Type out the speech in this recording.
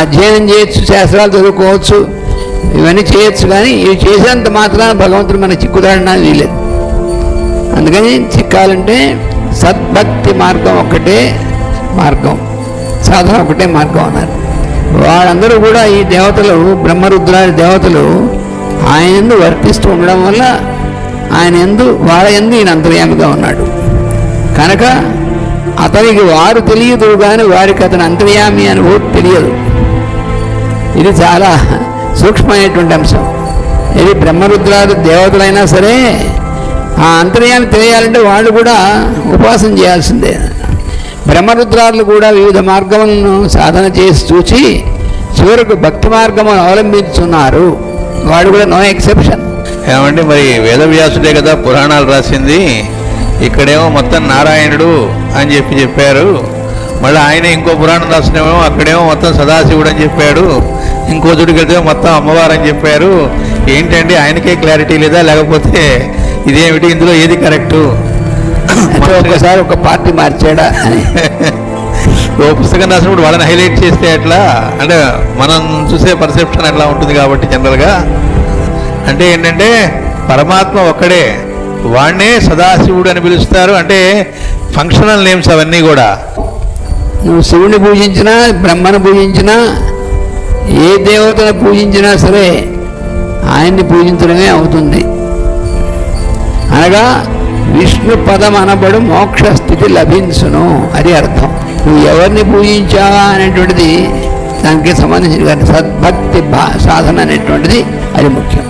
అధ్యయనం చేయొచ్చు శాస్త్రాలు చదువుకోవచ్చు ఇవన్నీ చేయొచ్చు కానీ ఇవి చేసేంత మాత్రాన భగవంతుడు మన చిక్కుదాడడానికి వీలేదు అందుకని చిక్కాలంటే సద్భక్తి మార్గం ఒక్కటే మార్గం సాధన ఒకటే మార్గం అన్నారు. వాళ్ళందరూ కూడా ఈ దేవతలు బ్రహ్మరుద్రాది దేవతలు ఆయన ఎందు వర్తిస్తూ ఉండడం వల్ల ఆయన ఎందు వాళ్ళ ఎందు ఈయన అంతర్యామిగా ఉన్నాడు. కనుక అతనికి వారు తెలియదు కానీ వారికి అతని అంతర్యామి అనుభూతి తెలియదు. ఇది చాలా సూక్ష్మమైనటువంటి అంశం. ఇది బ్రహ్మరుద్రాలు దేవతలైనా సరే ఆ అంతర్యాన్ని తెలియాలంటే వాళ్ళు కూడా ఉపాసన చేయాల్సిందే. బ్రహ్మరుద్రాలు కూడా వివిధ మార్గములను సాధన చేసి చూచి చివరకు భక్తి మార్గమును అవలంబించున్నారు. వాడు కూడా నో ఎక్సెప్షన్. ఏమంటే మరి వేదవ్యాసుడే కదా పురాణాలు రాసింది. ఇక్కడేమో మొత్తం నారాయణుడు అని చెప్పి చెప్పారు. మళ్ళీ ఆయన ఇంకో పురాణం రాసినేమో అక్కడేమో మొత్తం సదాశివుడు అని చెప్పాడు. ఇంకో చోటుకి వెళ్తే మొత్తం అమ్మవారు అని చెప్పారు. ఏంటండి ఆయనకే క్లారిటీ లేదా? లేకపోతే ఇదేమిటి? ఇందులో ఏది కరెక్టు ఒకసారి ఒక పార్టీ మార్చాడా ఓ పుస్తకం రాసినప్పుడు వాళ్ళని హైలైట్ చేస్తే ఎట్లా? అంటే మనం చూసే పర్సెప్షన్ అట్లా ఉంటుంది కాబట్టి జనరల్గా అంటే ఏంటంటే పరమాత్మ ఒక్కడే. వాణ్ణే సదాశివుడు అని పిలుస్తారు. అంటే ఫంక్షనల్ నేమ్స్ అవన్నీ కూడా. నువ్వు శివుని పూజించినా బ్రహ్మను పూజించినా ఏ దేవతను పూజించినా సరే ఆయన్ని పూజించడమే అవుతుంది. అనగా విష్ణు పదం అనబడు మోక్ష స్థితి లభించును అది అర్థం. నువ్వు ఎవరిని పూజించావా అనేటువంటిది దానికి సంబంధించిన సద్భక్తి భా సాధన అనేటువంటిది అది ముఖ్యం.